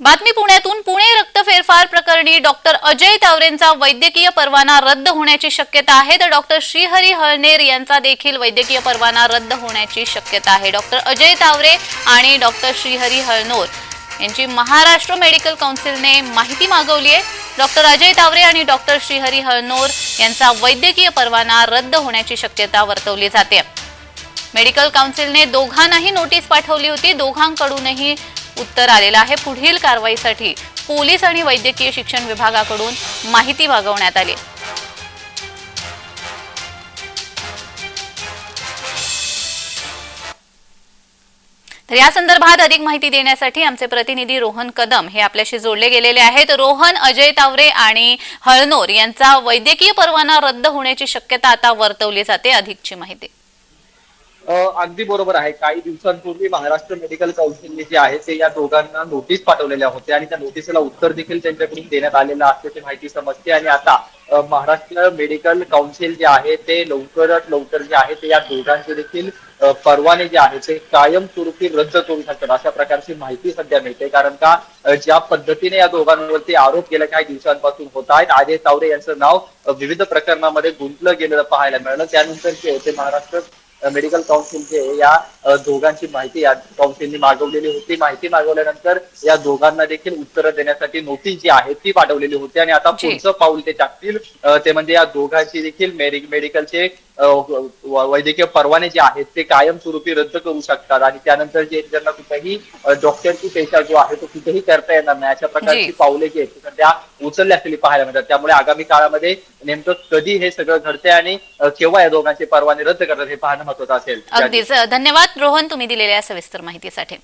बातमी पुण्यातून. पुणे रक्त फेरफार प्रकरणी डॉक्टर अजय तावरेंचा वैद्यकीय परवाना रद्द होण्याची शक्यता आहे. तर डॉक्टर श्रीहरी हळनेर यांचा देखील वैद्यकीय परवाना रद्द होण्याची शक्यता आहे. डॉक्टर अजय तावरे आणि डॉक्टर श्रीहरी हळनोर यांची महाराष्ट्र मेडिकल काउन्सिलने माहिती मागवली आहे डॉक्टर अजय तावरे आणि डॉक्टर श्रीहरी हळनोर यांचा वैद्यकीय परवाना रद्द होण्याची शक्यता वर्तवली जाते. मेडिकल काउन्सिलने दोघांनाही नोटीस पाठवली होती. दोघांकडूनही उत्तर आलेलं आहे. पुढील कारवाईसाठी पोलीस आणि वैद्यकीय शिक्षण विभागाकडून माहिती मागवण्यात आली. तर या संदर्भात अधिक माहिती देण्यासाठी आमचे प्रतिनिधी रोहन कदम हे आपल्याशी जोडले गेलेले आहेत. रोहन अजय तावरे आणि हळनोर यांचा वैद्यकीय परवाना रद्द होण्याची शक्यता आता वर्तवली जाते. अधिकची माहिती. अगदी बरोबर आहे. काही दिवसांपूर्वी महाराष्ट्र मेडिकल काउन्सिलने जे आहे ते या दोघांना नोटीस पाठवलेल्या होत्या आणि त्या नोटीसला उत्तर देखील त्यांच्याकडून देण्यात आलेलं असल्याची माहिती समजते. आणि आता महाराष्ट्र मेडिकल काउन्सिल जे आहे ते लवकरात लवकर जे आहे ते या दोघांचे देखील परवाने जे आहे ते कायमस्वरूपी रद्द करू शकतात अशा प्रकारची माहिती सध्या मिळते. कारण का ज्या पद्धतीने या दोघांवरती आरोप गेल्या काही दिवसांपासून होत आहेत अजय तावरे यांचं नाव विविध प्रकरणामध्ये गुंतलं गेलेलं पाहायला मिळालं. त्यानंतर जे होते महाराष्ट्र मेडिकल काउन्सिल जे आहे, या दोघांची माहिती या काउन्सिलने मागवलेली होती माहिती मागवल्यानंतर या दोघांना देखील उत्तरं देण्यासाठी नोटीस जी आहे ती पाठवलेली होती आणि आता. पुढचं पाऊल ते टाकतील ते म्हणजे या दोघांची देखील मेडि- मेडिकलचे वैद्यकीय परवाने जे आहेत ते कायमस्वरूपी रद्द करू शकतात. आणि त्यानंतर जे ज्यांना कुठेही डॉक्टरची पेशा जो आहे तो कुठेही करता येणार नाही. अशा प्रकारची. पावले जी आहेत सध्या उचलली असलेली पाहायला मिळतात. त्यामुळे आगामी काळामध्ये नेमकं कधी हे सगळं घडते आणि केव्हा या दोघांचे परवाने रद्द करतात हे पाहणं महत्वाचं असेल. अगदीच. धन्यवाद. रोहन तुम्ही दिलेल्या सविस्तर माहितीसाठी.